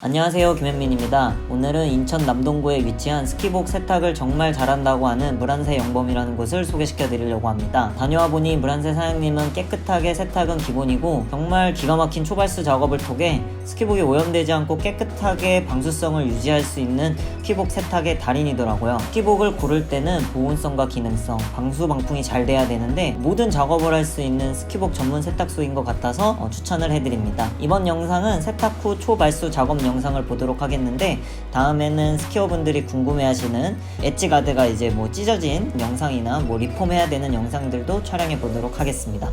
안녕하세요 김현민입니다. 오늘은 인천 남동구에 위치한 스키복 세탁을 정말 잘한다고 하는 물한새 영범이라는 곳을 소개시켜 드리려고 합니다. 다녀와 보니 물한새 사장님은 깨끗하게 세탁은 기본이고 정말 기가 막힌 초발수 작업을 통해 스키복이 오염되지 않고 깨끗하게 방수성을 유지할 수 있는 스키복 세탁의 달인이더라고요. 스키복을 고를 때는 보온성과 기능성, 방수 방풍이 잘 돼야 되는데 모든 작업을 할 수 있는 스키복 전문 세탁소인 것 같아서 어, 추천을 해드립니다. 이번 영상은 세탁 후 초발수 작업 영상을 보도록 하겠는데 다음에는 스키어분들이 궁금해하시는 엣지 가드가 이제 뭐 찢어진 영상이나 뭐 리폼해야 되는 영상들도 촬영해 보도록 하겠습니다.